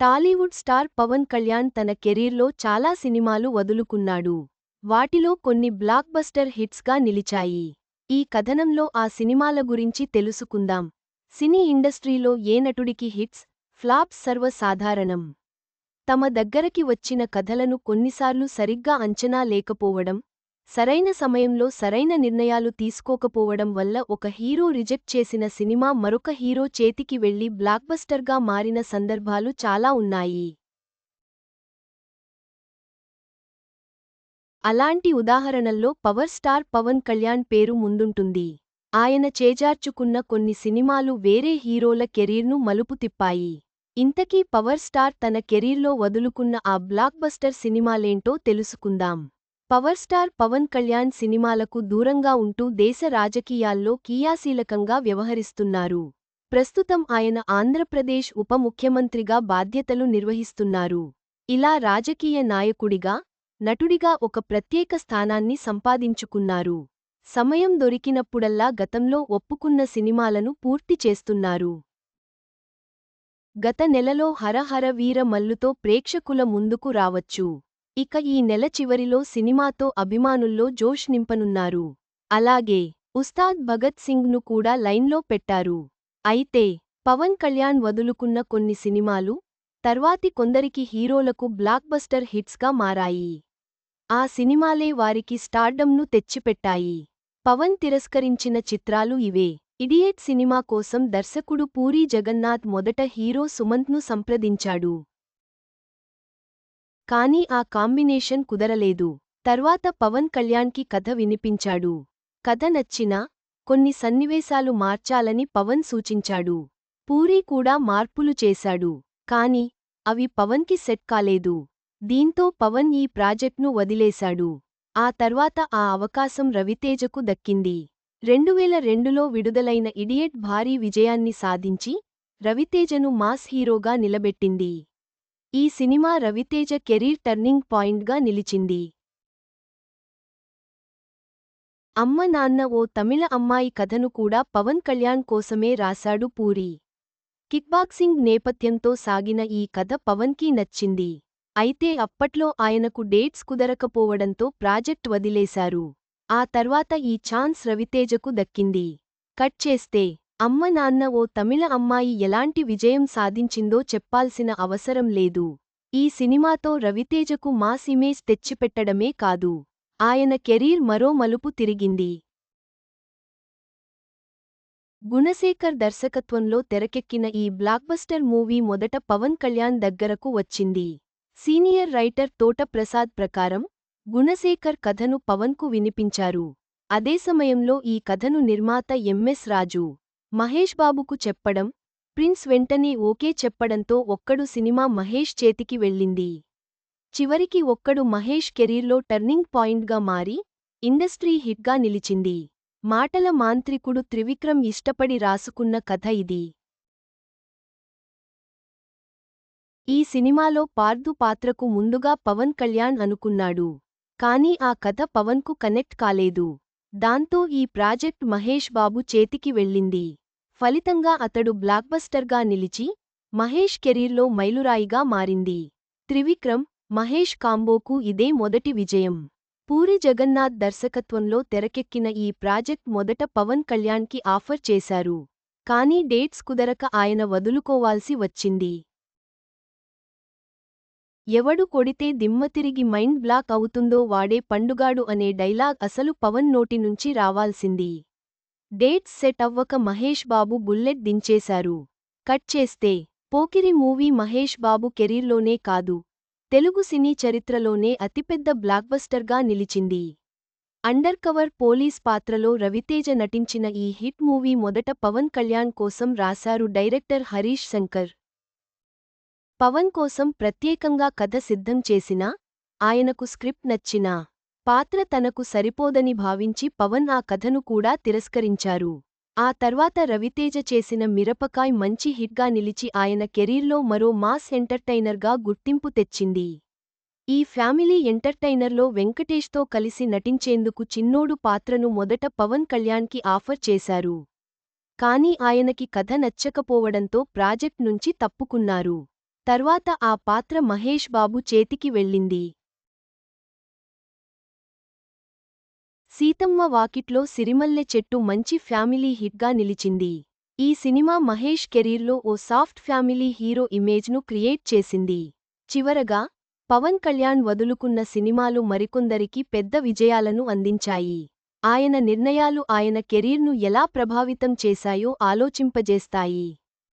Tollywood star Pawan Kalyan తన కెరీర్లో చాలా సినిమాలు వదులుకున్నాడు. వాటిలో కొన్ని బ్లాక్ బస్టర్ హిట్స్గా నిలిచాయి. ఈ కథనంలో ఆ సినిమాల గురించి తెలుసుకుందాం. సినీ ఇండస్ట్రీలో ఏ నటుడికి హిట్స్ ఫ్లాప్స్ సర్వసాధారణం. తమ దగ్గరకి వచ్చిన కథలను కొన్నిసార్లు సరిగ్గా అంచనా లేకపోవడం సరైన సమయంలో సరైన నిర్ణయాలు తీసుకోకపోవడం వల్ల ఒక హీరో రిజెక్ట్ చేసిన సినిమా మరొక హీరో చేతికి వెళ్ళి బ్లాక్బస్టర్గా మారిన సందర్భాలు చాలా ఉన్నాయి. అలాంటి ఉదాహరణల్లో పవర్ స్టార్ పవన్ కళ్యాణ్ పేరు ముందుంటుంది. ఆయన చేజార్చుకున్న కొన్ని సినిమాలు వేరే హీరోల కెరీర్ను మలుపు తిప్పాయి. ఇంతకీ పవర్ స్టార్ తన కెరీర్లో వదులుకున్న ఆ బ్లాక్బస్టర్ సినిమాలేంటో తెలుసుకుందాం. పవర్ స్టార్ పవన్ కళ్యాణ్ సినిమాలకు దూరంగా ఉంటూ దేశ రాజకీయాల్లో క్రియాశీలకంగా వ్యవహరిస్తున్నారు. ప్రస్తుతం ఆయన ఆంధ్రప్రదేశ్ ఉప ముఖ్యమంత్రిగా బాధ్యతలు నిర్వహిస్తున్నారు. ఇలా రాజకీయ నాయకుడిగా నటుడిగా ఒక ప్రత్యేక స్థానాన్ని సంపాదించుకున్నారు. సమయం దొరికినప్పుడల్లా గతంలో ఒప్పుకున్న సినిమాలను పూర్తి చేస్తున్నారు. గత నెలలో హరహర వీర మల్లుతో ప్రేక్షకుల ముందుకు రావచ్చు. ఇక ఈ నెల చివరిలో సినిమాతో అభిమానుల్లో జోష్ నింపనున్నారు. అలాగే ఉస్తాద్ భగత్ సింగ్ను కూడా లైన్లో పెట్టారు. అయితే పవన్ కళ్యాణ్ వదులుకున్న కొన్ని సినిమాలు తర్వాతి కొందరికి హీరోలకు బ్లాక్బస్టర్ హిట్స్గా మారాయి. ఆ సినిమాలే వారికి స్టార్డమ్ను తెచ్చిపెట్టాయి. పవన్ తిరస్కరించిన చిత్రాలు ఇవే. ఇడియట్ సినిమా కోసం దర్శకుడు పూరీ జగన్నాథ్ మొదట హీరో సుమంత్ను సంప్రదించాడు. కానీ ఆ కాంబినేషన్ కుదరలేదు. తర్వాత పవన్ కళ్యాణ్కి కథ వినిపించాడు. కథ నచ్చినా కొన్ని సన్నివేశాలు మార్చాలని పవన్ సూచించాడు. పూరీ కూడా మార్పులు చేశాడు. కాని అవి పవన్కి సెట్ కాలేదు. దీంతో పవన్ ఈ ప్రాజెక్ట్ను వదిలేశాడు. ఆ తర్వాత ఆ అవకాశం రవితేజకు దక్కింది. రెండువేల రెండులో విడుదలైన ఇడియట్ భారీ విజయాన్ని సాధించి రవితేజను మాస్ హీరోగా నిలబెట్టింది. ఈ సినిమా రవితేజ కెరీర్ టర్నింగ్ పాయింట్గా నిలిచింది. అమ్మ నాన్న ఓ తమిళ అమ్మాయి కథను కూడా పవన్ కళ్యాణ్ కోసమే రాశాడు పూరి. కిక్బాక్సింగ్ నేపథ్యంతో సాగిన ఈ కథ పవన్కి నచ్చింది. అయితే అప్పట్లో ఆయనకు డేట్స్ కుదరకపోవడంతో ప్రాజెక్ట్ వదిలేశారు. ఆ తర్వాత ఈ ఛాన్స్ రవితేజకు దక్కింది. కట్ చేస్తే అమ్మ నాన్న ఓ తమిళ అమ్మాయి ఎలాంటి విజయం సాధించిందో చెప్పాల్సిన అవసరం లేదు. ఈ సినిమాతో రవితేజకు మాస్ ఇమేజ్ తెచ్చిపెట్టడమే కాదు. ఆయన కెరీర్ మరో మలుపు తిరిగింది. గుణశేఖర్ దర్శకత్వంలో తెరకెక్కిన ఈ బ్లాక్బస్టర్ మూవీ మొదట పవన్ కళ్యాణ్ దగ్గరకు వచ్చింది. సీనియర్ రైటర్ తోట ప్రసాద్ ప్రకారం గుణశేఖర్ కథను పవన్కు వినిపించారు. అదే సమయంలో ఈ కథను నిర్మాత ఎంఎస్ రాజు మహేష్ బాబుకు చెప్పడం ప్రిన్స్ వెంటనే ఓకే చెప్పడంతో ఒక్కడు సినిమా మహేష్ చేతికి వెళ్ళింది. చివరికి ఒక్కడు మహేష్ కెరీర్లో టర్నింగ్ పాయింట్గా మారి ఇండస్ట్రీ హిట్గా నిలిచింది. మాటల మాంత్రికుడు త్రివిక్రమ్ ఇష్టపడి రాసుకున్న కథ ఇది. ఈ సినిమాలో పార్దు పాత్రకు ముందుగా పవన్ కళ్యాణ్ అనుకున్నాడు. కానీ ఆ కథ పవన్కు కనెక్ట్ కాలేదు. దాంతో ఈ ప్రాజెక్ట్ మహేష్ బాబు చేతికి వెళ్ళింది. ఫలితంగా అతడు బ్లాక్బస్టర్గా నిలిచి మహేష్ కెరీర్లో మైలురాయిగా మారింది. త్రివిక్రమ్ మహేష్ కాంబోకు ఇదే మొదటి విజయం. పూరి జగన్నాథ్ దర్శకత్వంలో తెరకెక్కిన ఈ ప్రాజెక్ట్ మొదట పవన్ కళ్యాణ్కి ఆఫర్ చేశారు. కానీ డేట్స్ కుదరక ఆయన వదులుకోవాల్సి వచ్చింది. ఎవడు కొడితే దిమ్మతిరిగి మైండ్ బ్లాక్ అవుతుందో వాడే పండుగాడు అనే డైలాగ్ అసలు పవన్ నోటి నుంచి రావాల్సింది. డేట్స్ సెట్ అవ్వక మహేష్ బాబు బుల్లెట్ దించేశారు. కట్ చేస్తే పోకిరి మూవీ మహేష్ బాబు కెరీర్లోనే కాదు తెలుగు సినీ చరిత్రలోనే అతిపెద్ద బ్లాక్బస్టర్గా నిలిచింది. అండర్ కవర్ పోలీస్ పాత్రలో రవితేజ నటించిన ఈ హిట్ మూవీ మొదట పవన్ కళ్యాణ్ కోసం రాశారు డైరెక్టర్ హరీష్ శంకర్. పవన్ కోసం ప్రత్యేకంగా కథ సిద్ధం చేసినా ఆయనకు స్క్రిప్ట్ నచ్చినా పాత్ర తనకు సరిపోదని భావించి పవన్ ఆ కథను కూడా తిరస్కరించారు. ఆ తర్వాత రవితేజ చేసిన మిరపకాయ్ మంచి హిట్గా నిలిచి ఆయన కెరీర్లో మరో మాస్ ఎంటర్టైనర్గా గుర్తింపు తెచ్చింది. ఈ ఫ్యామిలీ ఎంటర్టైనర్లో వెంకటేష్తో కలిసి నటించేందుకు చిన్నోడు పాత్రను మొదట పవన్ కళ్యాణ్కి ఆఫర్ చేశారు. కానీ ఆయనకి కథ నచ్చకపోవడంతో ప్రాజెక్ట్ నుంచి తప్పుకున్నారు. తర్వాత ఆ పాత్ర మహేష్ బాబు చేతికి వెళ్ళింది. సీతమ్మ వాకిట్లో సిరిమల్లె చెట్టు మంచి ఫ్యామిలీ హిట్గా నిలిచింది. ఈ సినిమా మహేష్ కెరీర్లో ఓ సాఫ్ట్ ఫ్యామిలీ హీరో ఇమేజ్ను క్రియేట్ చేసింది. చివరగా పవన్ కళ్యాణ్ వదులుకున్న సినిమాలు మరికొందరికి పెద్ద విజయాలను అందించాయి. ఆయన నిర్ణయాలు ఆయన కెరీర్ను ఎలా ప్రభావితం చేశాయో ఆలోచింపజేస్తాయి.